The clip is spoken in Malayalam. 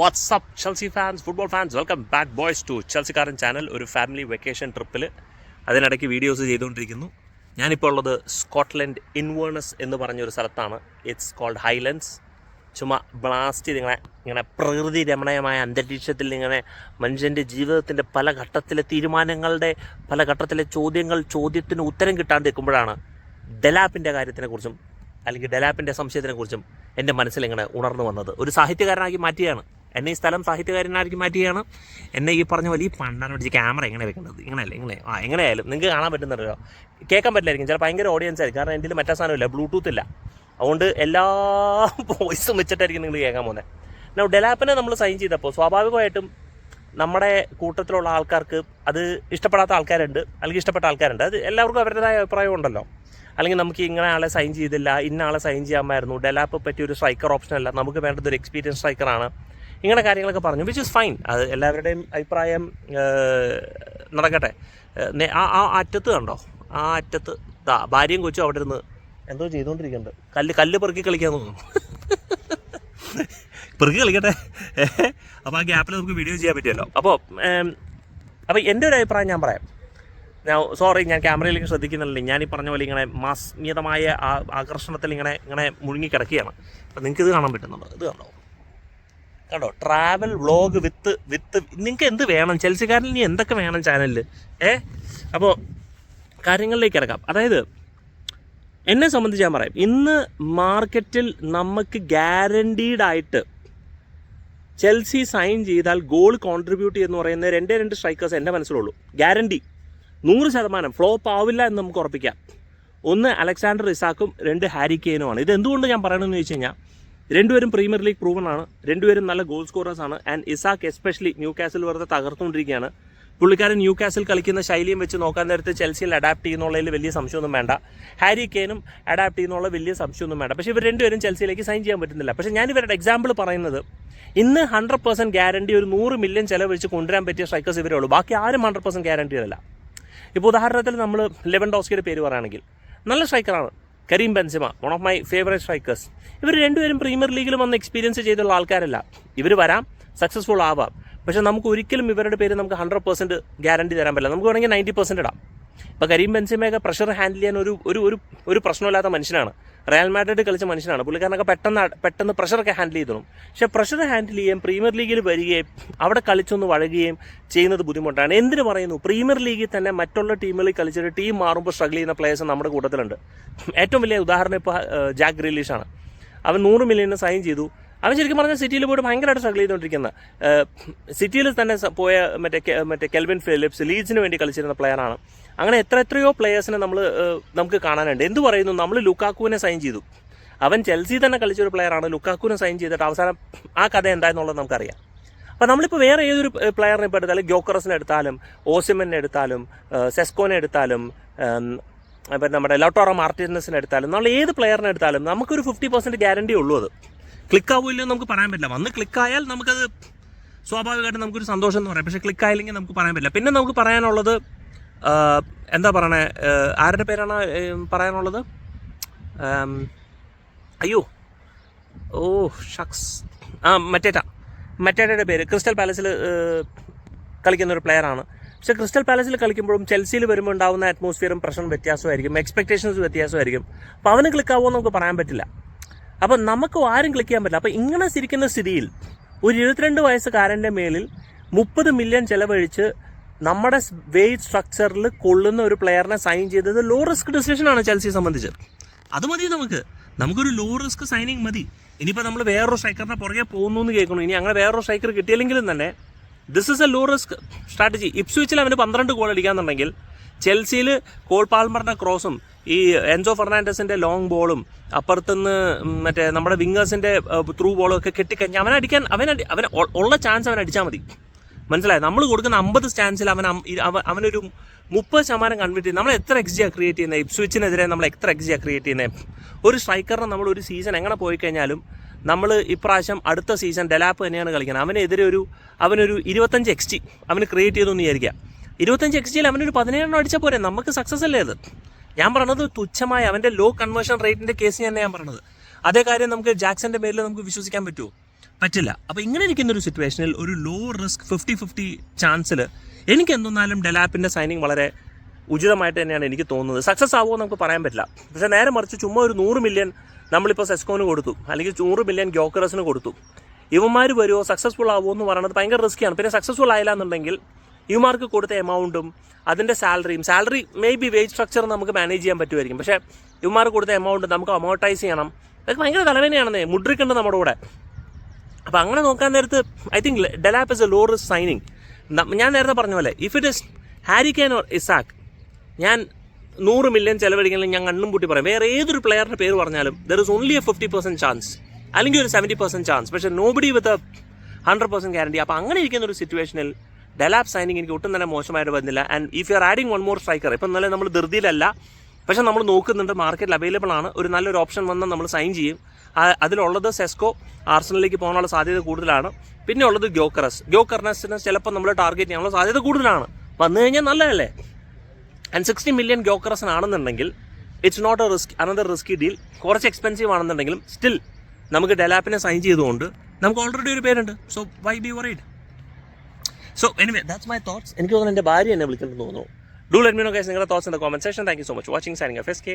What's up Chelsea fans football fans welcome back boys to ചെൽസിക്കാരൻ channel ഒരു ഫാമിലി വെക്കേഷൻ ട്രിപ്പിൽ അതിനിടയ്ക്ക് വീഡിയോസ് ചെയ്തുകൊണ്ടിരിക്കുന്നു. ഞാനിപ്പോൾ ഉള്ളത് സ്കോട്ട്ലൻഡ് ഇൻവേണസ് എന്ന് പറഞ്ഞൊരു സ്ഥലത്താണ്. ഇറ്റ്സ് കോൾഡ് ഹൈലൻഡ്സ് ചുമ്മാ ബ്ലാസ്റ്റ് ഇങ്ങനെ ഇങ്ങനെ പ്രകൃതി രമണീയമായ അന്തരീക്ഷത്തിൽ ഇങ്ങനെ മനുഷ്യന്റെ ജീവിതത്തിന്റെ പല ഘട്ടത്തിലെ തീരുമാനങ്ങളുടെ പല ഘട്ടത്തിലെ ചോദ്യങ്ങൾ ചോദ്യത്തിന് ഉത്തരം കിട്ടാൻ നിൽക്കുമ്പോഴാണ് ഡെലാപ്പിന്റെ കാര്യത്തിനെക്കുറിച്ചും അല്ലെങ്കിൽ ഡെലാപ്പിന്റെ സംശയത്തിനെക്കുറിച്ചും എന്റെ മനസ്സിൽ ഇങ്ങനെ ഉണർന്നു വന്നത്. ഒരു സാഹിത്യകാരനാക്കി മാറ്റിയാണ്. എന്നെ ഈ സ്ഥലം സാഹിത്യകാരനാക്കി മാറ്റിയാണ്. എന്നെ ഈ പറഞ്ഞ പോലെ ഈ പണ്ടാണ് പിടിച്ച് ക്യാമറ എങ്ങനെ വെക്കേണ്ടത് ഇങ്ങനെയല്ല ഇങ്ങനെ. ആ എങ്ങനെയായാലും നിങ്ങൾക്ക് കാണാൻ പറ്റുന്നുണ്ടല്ലോ കേൾക്കാൻ പറ്റില്ലായിരിക്കും. ചില ഭയങ്കര ഓഡിയൻസ് ആയിരിക്കും. കാരണം എന്റെ മറ്റേ സാധനമില്ല. ബ്ലൂടൂത്ത് ഇല്ല. അതുകൊണ്ട് എല്ലാ വോയിസും വെച്ചിട്ടായിരിക്കും നിങ്ങൾ കേൾക്കാൻ പോകുന്നത് നോ ഡെലാപ്പിനെ നമ്മൾ സൈൻ ചെയ്തപ്പോൾ സ്വാഭാവികമായിട്ടും നമ്മുടെ കൂട്ടത്തിലുള്ള ആൾക്കാർക്ക് അത് ഇഷ്ടപ്പെടാത്ത ആൾക്കാരുണ്ട്. അല്ലെങ്കിൽ ഇഷ്ടപ്പെട്ട ആൾക്കാരുണ്ട്. അത് എല്ലാവർക്കും അവരുടേതായ അഭിപ്രായം ഉണ്ടല്ലോ. അല്ലെങ്കിൽ നമുക്ക് ഇങ്ങനെ ആളെ സൈൻ ചെയ്തില്ല ഇന്ന ആളെ സൈൻ ചെയ്യാമായിരുന്നു. ഡെലാപ്പ് പറ്റിയ ഒരു സ്ട്രൈക്കർ ഓപ്ഷൻ അല്ല. നമുക്ക് വേണ്ടത് ഒരു എക്സ്പീരിയൻസ് സ്ട്രൈക്കറാണ് ഇങ്ങനെ കാര്യങ്ങളൊക്കെ പറഞ്ഞു വിച്ച് ഇസ് ഫൈൻ അത് എല്ലാവരുടെയും അഭിപ്രായം നടക്കട്ടെ. ആ ആ അറ്റത്ത് കണ്ടോ? ആ അറ്റത്ത് ദാ ഭാര്യയും കൊച്ചും അവിടെ ഇരുന്ന് എന്തോ ചെയ്തുകൊണ്ടിരിക്കുന്നുണ്ട്. കല്ല് കല്ല് പെറുക്കി കളിക്കാൻ തോന്നുന്നു. പെറുക്കി കളിക്കട്ടെ. അപ്പോൾ ആ ഗ്യാപ്പിൽ നമുക്ക് വീഡിയോ ചെയ്യാൻ പറ്റുമല്ലോ അപ്പോൾ അപ്പോൾ എന്റെ ഒരു അഭിപ്രായം ഞാൻ പറയാം. ഞാൻ സോറി ഞാൻ ക്യാമറയിലേക്ക് ശ്രദ്ധിക്കുന്നില്ല ഞാൻ ഈ പറഞ്ഞ പോലെ ഇങ്ങനെ മാസ്മീതമായ ആ ആകർഷണത്തിൽ ഇങ്ങനെ ഇങ്ങനെ മുഴുങ്ങി കിടക്കുകയാണ്. അപ്പം നിങ്ങൾക്ക് ഇത് കാണാൻ പറ്റുന്നുണ്ടോ? ഇത് കണ്ടോ? കണ്ടോ ട്രാവൽ വ്ളോഗ് വിത്ത് വിത്ത് നിങ്ങൾക്ക് എന്ത് വേണം? ചെൽസിക്കാരൻ ഇനി എന്തൊക്കെ വേണം ചാനലിൽ ഏ? അപ്പോൾ കാര്യങ്ങളിലേക്ക് ഇറക്കാം അതായത് എന്നെ സംബന്ധിച്ച് ഞാൻ പറയാം. ഇന്ന് മാർക്കറ്റിൽ നമുക്ക് ഗ്യാരണ്ടീഡ് ആയിട്ട് ചെൽസി സൈൻ ചെയ്താൽ ഗോൾ കോൺട്രിബ്യൂട്ട് എന്ന് പറയുന്ന രണ്ടേ രണ്ട് സ്ട്രൈക്കേഴ്സ് എന്റെ മനസ്സിലുള്ളൂ. ഗ്യാരണ്ടി നൂറ് ശതമാനം. ഫ്ലോപ്പ് ആവില്ല എന്ന് നമുക്ക് ഉറപ്പിക്കാം. ഒന്ന് അലക്സാണ്ടർ ഇസാക്കും രണ്ട് ഹാരി കെയിനുമാണ്. ഇത് എന്തുകൊണ്ട് ഞാൻ പറയണമെന്ന് ചോദിച്ചു കഴിഞ്ഞാൽ രണ്ടുപേരും പ്രീമിയർ ലീഗ് പ്രൂവൺ ആണ്. രണ്ടുപേരും നല്ല ഗോൾ സ്കോറേഴ്സ് ആണ്. And Isak especially Newcastle വെറുതെ തകർത്തുകൊണ്ടിരിക്കുകയാണ്. പുള്ളിക്കാരൻ ന്യൂ കാസിൽ കളിക്കുന്ന ശൈലിയും വെച്ച് നോക്കാൻ നേരത്തെ ചെൽസിയിൽ അഡാപ്റ്റ് ചെയ്യുന്നുള്ളതിൽ വലിയ സംശയമൊന്നും വേണ്ട. ഹാരി കെയിനും അഡാപ്റ്റ് ചെയ്യുന്നുള്ള വലിയ സംശയമൊന്നും വേണ്ട. പക്ഷേ ഇവർ രണ്ടുപേരും ചെൽസിയിലേക്ക് സൈൻ ചെയ്യാൻ പറ്റുന്നില്ല. പക്ഷേ ഞാൻ ഇവരുടെ എക്സാമ്പിൾ പറയുന്നത് ഇന്ന് ഹൺഡ്രഡ് പെർസെന്റ് ഗ്യാരണ്ടി ഒരു നൂറ് മില്യൺ ചിലവഴിച്ച് കൊണ്ടുവരാൻ പറ്റിയ സ്ട്രൈക്കേഴ്സ് ഇവരേ ഉള്ളൂ. ബാക്കി ആരും ഹൺഡ്രഡ് പെർസെന്റ് ഗ്യാരണ്ടി അല്ല ഇപ്പോൾ ഉദാഹരണത്തിൽ നമ്മൾ ലെവൻ ഡോസ്കിയുടെ പേര് പറയുകയാണെങ്കിൽ നല്ല സ്ട്രൈക്കറാണ് Karim Benzema one of my favourite strikers ഇവർ രണ്ടുപേരും പ്രീമിയർ ലീഗിൽ വന്ന് എക്സ്പീരിയൻസ് ചെയ്തുള്ള ആൾക്കാരല്ല. ഇവർ വരാം സക്സസ്ഫുൾ ആവാം. പക്ഷേ നമുക്ക് ഒരിക്കലും ഇവരുടെ പേര് നമുക്ക് ഹൺഡ്രഡ് പെർസെന്റ് ഗ്യാരണ്ടി തരാൻ പറ്റില്ല. നമുക്ക് വേണമെങ്കിൽ നയന്റി പെർസെന്റ് ഇടാം. ഇപ്പോൾ കരീം ബെൻസിമയൊക്കെ പ്രഷർ ഹാൻഡിൽ ചെയ്യാൻ ഒരു ഒരു ഒരു ഒരു പ്രശ്നമില്ലാത്ത മനുഷ്യനാണ്. റയൽ മാഡ്രിഡ് കളിച്ച മനുഷ്യനാണ്. പുള്ളിക്കാരനൊക്കെ പെട്ടെന്ന് പെട്ടെന്ന് പ്രഷറൊക്കെ ഹാൻഡിൽ ചെയ്തോളും പക്ഷേ പ്രഷർ ഹാൻഡിൽ ചെയ്യാൻ പ്രീമിയർ ലീഗിൽ വരികയും അവിടെ കളിച്ചൊന്ന് വഴകുകയും ചെയ്യുന്നത് ബുദ്ധിമുട്ടാണ്. എന്തിനു പറയുന്നു? പ്രീമിയർ ലീഗിൽ തന്നെ മറ്റുള്ള ടീമുകളിൽ കളിച്ചിട്ട് ടീം മാറുമ്പോൾ സ്ട്രഗിൾ ചെയ്യുന്ന പ്ലേയേഴ്സ് നമ്മുടെ കൂട്ടത്തിലുണ്ട്. ഏറ്റവും വലിയ ഉദാഹരണം ഇപ്പോൾ ജാക്ക് ഗ്രിലീഷാണ് അവൻ നൂറ് മില്യണിന് സൈൻ ചെയ്തു. അവൻ ശരിക്കും പറഞ്ഞ സിറ്റിയിൽ പോയിട്ട് ഭയങ്കരമായിട്ട് സ്ട്രഗിൾ ചെയ്തുകൊണ്ടിരിക്കുന്ന. സിറ്റിയിൽ തന്നെ പോയ മറ്റേ മറ്റേ കെൽവിൻ ഫിലിപ്സ് ലീഡ്സിന് വേണ്ടി കളിച്ചിരുന്ന പ്ലെയറാണ് അങ്ങനെ എത്ര എത്രയോ പ്ലെയേഴ്സിനെ നമ്മൾ നമുക്ക് കാണാനുണ്ട്. എന്ത് പറയുന്നു? നമ്മൾ ലുക്കാക്കുവിനെ സൈൻ ചെയ്തു. അവൻ ചെൽസി തന്നെ കളിച്ചൊരു പ്ലെയറാണ് ലുക്കാക്കുവിനെ സൈൻ ചെയ്തിട്ട് അവസാനം ആ കഥ എന്തായെന്നുള്ളത് നമുക്കറിയാം. അപ്പോൾ നമ്മളിപ്പോൾ വേറെ ഏതൊരു പ്ലെയറിനെ ഇപ്പോൾ എടുത്താലും ഗ്യോക്കറസിനെ എടുത്താലും ഓസിമനെ എടുത്താലും സെസ്കോനെ എടുത്താലും ഇപ്പം നമ്മുടെ ലോട്ടോറ മാർട്ടിനസിനെ എടുത്താലും നമ്മൾ ഏത് പ്ലെയറിനെ എടുത്താലും നമുക്കൊരു ഫിഫ്റ്റി പെർസെന്റ് ഗ്യാരണ്ടി ഉള്ളൂ അത്. ക്ലിക്ക് ആവില്ലെന്ന് നമുക്ക് പറയാൻ പറ്റില്ല. വന്ന് ക്ലിക്കായാൽ നമുക്കത് സ്വാഭാവികമായിട്ടും നമുക്കൊരു സന്തോഷം എന്ന് പറയാം. പക്ഷേ ക്ലിക്ക് ആയില്ലെങ്കിൽ നമുക്ക് പറയാൻ പറ്റില്ല. പിന്നെ നമുക്ക് പറയാനുള്ളത് എന്താ പറയണേ ആരുടെ പേരാണ് പറയാനുള്ളത്? അയ്യോ ഓ ഷക്സ് ആ മറ്റേറ്റ മറ്റേറ്റയുടെ പേര്. ക്രിസ്റ്റൽ പാലസിൽ കളിക്കുന്ന ഒരു പ്ലെയറാണ് പക്ഷേ ക്രിസ്റ്റൽ പാലസിൽ കളിക്കുമ്പോഴും ചെൽസിയിൽ വരുമ്പോൾ ഉണ്ടാകുന്ന അറ്റ്മോസ്ഫിയറും പ്രഷറും വ്യത്യാസമായിരിക്കും എക്സ്പെക്ടേഷൻസ് വ്യത്യാസമായിരിക്കും അപ്പോൾ അവന് ക്ലിക്കാവുമോ നമുക്ക് പറയാൻ പറ്റില്ല. അപ്പോൾ നമുക്ക് ആരും ക്ലിക്ക് ചെയ്യാൻ പറ്റില്ല. അപ്പോൾ ഇങ്ങനെ ഇരിക്കുന്ന സ്ഥിതിയിൽ ഒരു ഇരുപത്തിരണ്ട് വയസ്സുകാരന്റെ മേലിൽ മുപ്പത് മില്യൺ ചെലവഴിച്ച് നമ്മുടെ വെയ്റ്റ് സ്ട്രക്ചറിൽ കൊള്ളുന്ന ഒരു പ്ലെയറിനെ സൈൻ ചെയ്തത് ലോ റിസ്ക് ഡിസിഷൻ ആണ് ചെൽസിയെ സംബന്ധിച്ച്. അത് മതി നമുക്ക്. നമുക്കൊരു ലോ റിസ്ക് സൈനിങ് മതി. ഇനിയിപ്പോൾ നമ്മൾ വേറൊരു സ്ട്രൈക്കറിനെ പുറകെ പോകുന്നു എന്ന് കേൾക്കണം ഇനി അങ്ങനെ വേറൊരു സ്ട്രൈക്കർ കിട്ടിയില്ലെങ്കിലും തന്നെ this is a low risk strategy ഇപ്സ്വിച്ചിൽ അവന് പന്ത്രണ്ട് ഗോൾ അടിക്കാന്നുണ്ടെങ്കിൽ ചെൽസിയിൽ കോൾ പാൽമറിന്റെ ക്രോസും ഈ എൻസോ ഫെർണാണ്ടസിന്റെ ലോങ് ബോളും അപ്പുറത്തുനിന്ന് മറ്റേ നമ്മുടെ വിങ്ങേഴ്സിന്റെ ത്രൂ ബോളും ഒക്കെ കെട്ടിക്കഴിഞ്ഞാൽ അവൻ അടിക്കാൻ അവൻ അവൻ ഉള്ള ചാൻസ് അവൻ അടിച്ചാൽ മതി. മനസ്സിലായി? നമ്മൾ കൊടുക്കുന്ന അമ്പത് സ്റ്റാൻസിൽ അവൻ അവനൊരു മുപ്പത് ശതമാനം കൺവേർട്ട് ചെയ്യും നമ്മൾ എത്ര എക്സിയാണ് ക്രിയേറ്റ് ചെയ്യുന്നത് ഇപ്സ്വിച്ചിനെതിരെ നമ്മൾ എത്ര എക്സിയാണ് ക്രിയേറ്റ് ചെയ്യുന്നത് ഒരു സ്ട്രൈക്കറിനെ നമ്മൾ ഒരു സീസൺ എങ്ങനെ പോയി കഴിഞ്ഞാലും നമ്മൾ ഇപ്രാവശ്യം അടുത്ത സീസൺ ഡെലാപ്പ് തന്നെയാണ് കളിക്കുന്നത്. അവനെതിരെ ഒരു അവനൊരു ഇരുപത്തഞ്ച് എക്സ്റ്റി അവന് ക്രിയേറ്റ് ചെയ്തെന്ന് വിചാരിക്കുക. ഇരുപത്തഞ്ച് എക്സ് ജിയിൽ അവനൊരു പതിനേഴെണ്ണം അടിച്ചാൽ പോരെ. നമുക്ക് സക്സസ് അല്ലേ അത്? ഞാൻ പറഞ്ഞത് തുച്ഛമായ അവന്റെ ലോ കൺവേർഷൻ റേറ്റിന്റെ കേസ് തന്നെ ഞാൻ പറഞ്ഞത്. അതേ കാര്യം നമുക്ക് ജാക്സന്റെ പേരിൽ നമുക്ക് വിശ്വസിക്കാൻ പറ്റുമോ പറ്റില്ല. അപ്പോൾ ഇങ്ങനെ ഇരിക്കുന്ന ഒരു സിറ്റുവേഷനിൽ ഒരു ലോ റിസ്ക് ഫിഫ്റ്റി ഫിഫ്റ്റി ചാൻസിൽ എനിക്ക് എന്തെന്നാലും ഡെലാപ്പിന്റെ സൈനിങ് വളരെ ഉചിതമായിട്ട് തന്നെയാണ് എനിക്ക് തോന്നുന്നത്. സക്സസ് ആവുമോ നമുക്ക് പറയാൻ പറ്റില്ല. പക്ഷേ നേരെ മറിച്ച് ചുമ്മാ ഒരു നൂറ് മില്യൺ നമ്മളിപ്പോൾ സെസ്കോന് കൊടുത്തു. അല്ലെങ്കിൽ നൂറ് മില്യൺ ഗ്യോക്കറസിന് കൊടുത്തു. ഇവന്മാർ വരുമോ സക്സസ്ഫുൾ ആവുമോ എന്ന് പറയുന്നത് ഭയങ്കര റിസ്ക്കിയാണ് പിന്നെ സക്സസ്ഫുൾ ആയില്ല എന്നുണ്ടെങ്കിൽ ഇവന്മാർക്ക് കൊടുത്ത എമൗണ്ടും അതിന്റെ സാലറിയും salary may be wage structure നമുക്ക് മാനേജ് ചെയ്യാൻ പറ്റുമായിരിക്കും. പക്ഷേ ഇവമാർ കൊടുത്ത എമൗണ്ട് നമുക്ക് അമോർട്ടൈസ് ചെയ്യണം. അതൊക്കെ ഭയങ്കര തലവേനയാണെന്നേ മുദ്രിക്കേണ്ടത് നമ്മുടെ കൂടെ. അപ്പോൾ അങ്ങനെ നോക്കാൻ നേരത്ത് I think Delap is a low risk signing ഞാൻ നേരത്തെ പറഞ്ഞ പോലെ if it is Harry Kane or Isak ഞാൻ നൂറ് മില്യൺ ചിലവഴിക്കണമെങ്കിൽ ഞാൻ കണ്ണും പൂട്ടി പറയാം. വേറെ ഏതൊരു പ്ലെയറിന്റെ പേര് പറഞ്ഞാലും there is only a fifty percent chance അല്ലെങ്കിൽ ഒരു സെവന്റി പെർസെന്റ് ചാൻസ് പക്ഷേ nobody with hundred percent guarantee അപ്പോൾ അങ്ങനെ ഇരിക്കുന്ന ഒരു സിറ്റുവേഷനിൽ ഡെലാപ്പ് സൈനിങ് എനിക്ക് ഒട്ടും തന്നെ മോശമായിട്ട് വരുന്നില്ല. And if you are adding one more striker ഇപ്പം നല്ല നമ്മൾ ധൃതിയിലല്ല. പക്ഷേ നമ്മൾ നോക്കുന്നുണ്ട് മാർക്കറ്റിൽ അവൈലബിൾ ആണ്. ഒരു നല്ലൊരു ഓപ്ഷൻ വന്നാൽ നമ്മൾ സൈൻ ചെയ്യും. അതിലുള്ളത് സെസ്കോ ആർസണലിലേക്ക് പോകാനുള്ള സാധ്യത കൂടുതലാണ്. പിന്നെ ഉള്ളത് ഗ്യോക്കറസ് ഗ്യോക്കറസിനെ ചിലപ്പോൾ നമ്മൾ ടാർഗറ്റ് ചെയ്യാനുള്ള സാധ്യത കൂടുതലാണ്. വന്നു കഴിഞ്ഞാൽ നല്ലതല്ലേ? And sixty million ഗ്യോക്കറസിനാണെന്നുണ്ടെങ്കിൽ it's not a risk another risky deal കുറച്ച് എക്സ്പെൻസീവ് ആണെന്നുണ്ടെങ്കിലും സ്റ്റിൽ നമുക്ക് ഡെലാപ്പിനെ സൈൻ ചെയ്തുകൊണ്ട് നമുക്ക് ഓൾറെഡി ഒരു പേരുണ്ട്. So why be worried so anyway that's my thoughts എനിക്ക് തോന്നുന്നു എന്റെ ഭാര്യ എന്നെ വിളിക്കുന്നുണ്ടെന്ന് തോന്നുന്നു. Do let me know guys നിങ്ങളുടെ thoughts in the comment section thank you so much watching signing F S K